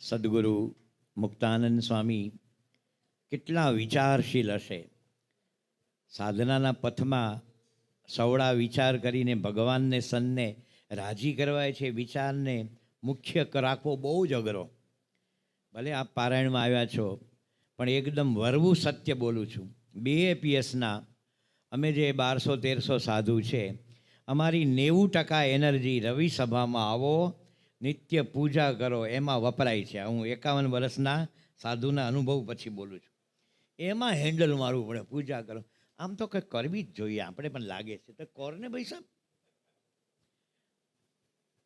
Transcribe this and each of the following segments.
સદગુરુ મુક્તાનંદ સ્વામી કેટલા વિચારશીલ હશે. સાધનાના પથમાં સવડા વિચાર કરીને ભગવાનને સનને રાજી કરવાય છે. વિચારને મુખ્ય રાખવો બહુ જ અઘરો. ભલે આપ પારાયણમાં આવ્યા છો, પણ એકદમ વરવું સત્ય બોલું છું. બીએપીએસના અમે જે બારસો તેરસો સાધુ છે, અમારી નેવું ટકા એનર્જી રવિ સભામાં આવો નિત્ય પૂજા કરો, એમાં વપરાય છે. હું એકાવન વર્ષના સાધુના અનુભવ પછી બોલું છું. એમાં હેન્ડલ મારવું પડે, પૂજા કરો. આમ તો કંઈક કરવી જ જોઈએ, આપણે પણ લાગે છે. તો કોરને ભાઈ સાહેબ.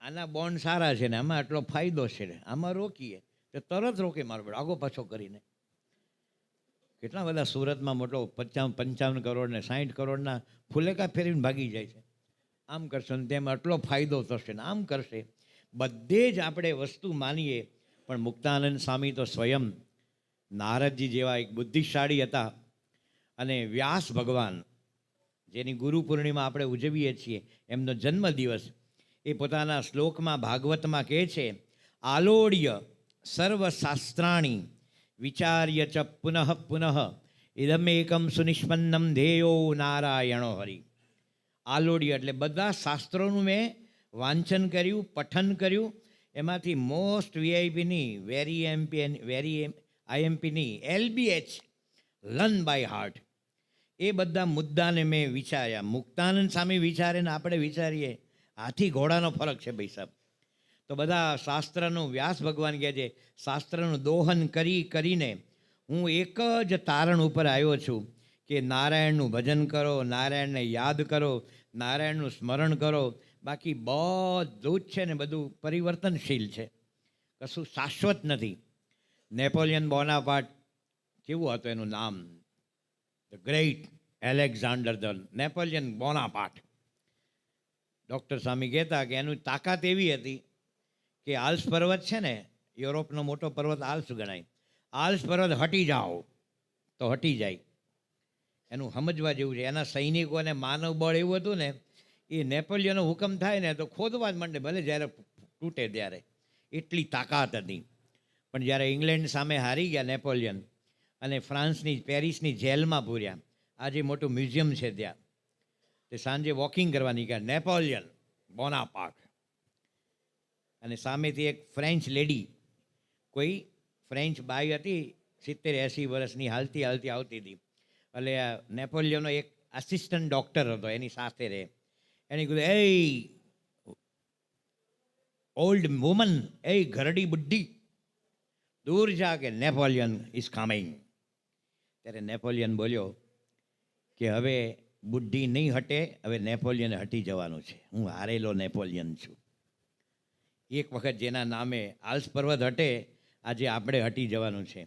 આના બોન્ડ સારા છે ને, આમાં આટલો ફાયદો છે ને, આમાં રોકીએ. તો તરત રોકે મારો પડે, આગો પાછો કરીને. કેટલા બધા સુરતમાં મોટો પચાવન પંચાવન કરોડ ને સાઠ કરોડના ફુલેકા ફેરવીને ભાગી જાય છે. આમ કરશો ને તેમ આટલો ફાયદો થશે ને, આમ કરશે. બધે જ આપણે વસ્તુ માનીએ. પણ મુક્તાનંદ સ્વામી તો સ્વયં નારદજી જેવા એક બુદ્ધિશાળી હતા. અને વ્યાસ ભગવાન, જેની ગુરુ પૂર્ણિમા આપણે ઉજવીએ છીએ, એમનો જન્મદિવસ એ પોતાના શ્લોકમાં ભાગવતમાં કહે છે, આલોડ્ય સર્વશાસ્ત્રાણી વિચાર્ય ચ પુનઃ પુનઃ ઇદમેકમ સુનિષ્પન્નમ ધ્યેયો નારાયણો હરિ. આલોડ્ય એટલે બધા શાસ્ત્રોનું મેં વાંચન કર્યું, પઠન કર્યું. એમાંથી મોસ્ટ વીઆઈપીની વેરી એમપી વેરી એમ આઈએમપીની એલબીએચ લર્ન બાય હાર્ટ એ બધા મુદ્દાને મેં વિચાર્યા. મુક્તાનંદ સામે વિચારે ને આપણે વિચારીએ. હાથી ઘોડાનો ફરક છે ભાઈ સાહેબ. તો બધા શાસ્ત્રનું, વ્યાસ ભગવાન કહે છે, શાસ્ત્રનું દોહન કરી, કરીને હું એક જ તારણ ઉપર આવ્યો છું કે નારાયણનું ભજન કરો, નારાયણને યાદ કરો, નારાયણનું સ્મરણ કરો બાકી બધું જ છે ને બધું પરિવર્તનશીલ છે. કશું શાશ્વત નથી. નેપોલિયન બોનાપાટ કેવું હતું એનું નામ? The great Alexander the Napoleon Bonaparte doctor Swami કહેતા કે એનું તાકાત એવી હતી કે આલ્સ પર્વત છે ને, યુરોપનો મોટો પર્વત આલ્સ ગણાય. આલ્સ પર્વત હટી જાઓ તો હટી જાય. એનું સમજવા જેવું છે. એના સૈનિકોને માનવ બળ એવું હતું ને એ નેપોલિયનનો હુકમ થાય ને તો ખોદવા જ માંડે, ભલે જ્યારે તૂટે ત્યારે. એટલી તાકાત હતી. પણ જ્યારે ઇંગ્લેન્ડ સામે હારી ગયા નેપોલિયન અને ફ્રાન્સની, પેરિસની જેલમાં પૂર્યા, આજે મોટું મ્યુઝિયમ છે ત્યાં. તે સાંજે વોકિંગ કરવા નીકળ્યા, નેપોલિયન બોનાપાક અને સામેથી એક ફ્રેન્ચ લેડી, કોઈ ફ્રેન્ચ બાઈ હતી, સિત્તેર એંસી વર્ષની હાલતી હાલતી આવતી હતી. એટલે નેપોલિયનનો એક આસિસ્ટન્ટ ડૉક્ટર હતો, એની સાથે રહે. એને કીધું એ ઓલ્ડ વુમન એ ઘરડી બુદ્ધિ દૂર જા કે નેપોલિયન ઇઝ કમિંગ ત્યારે નેપોલિયન બોલ્યો કે, હવે બુદ્ધિ નહીં હટે, હવે નેપોલિયન હટી જવાનું છે. હું હારેલો નેપોલિયન છું. એક વખત જેના નામે આલ્સ પર્વત હટે, આજે આપણે હટી જવાનું છે.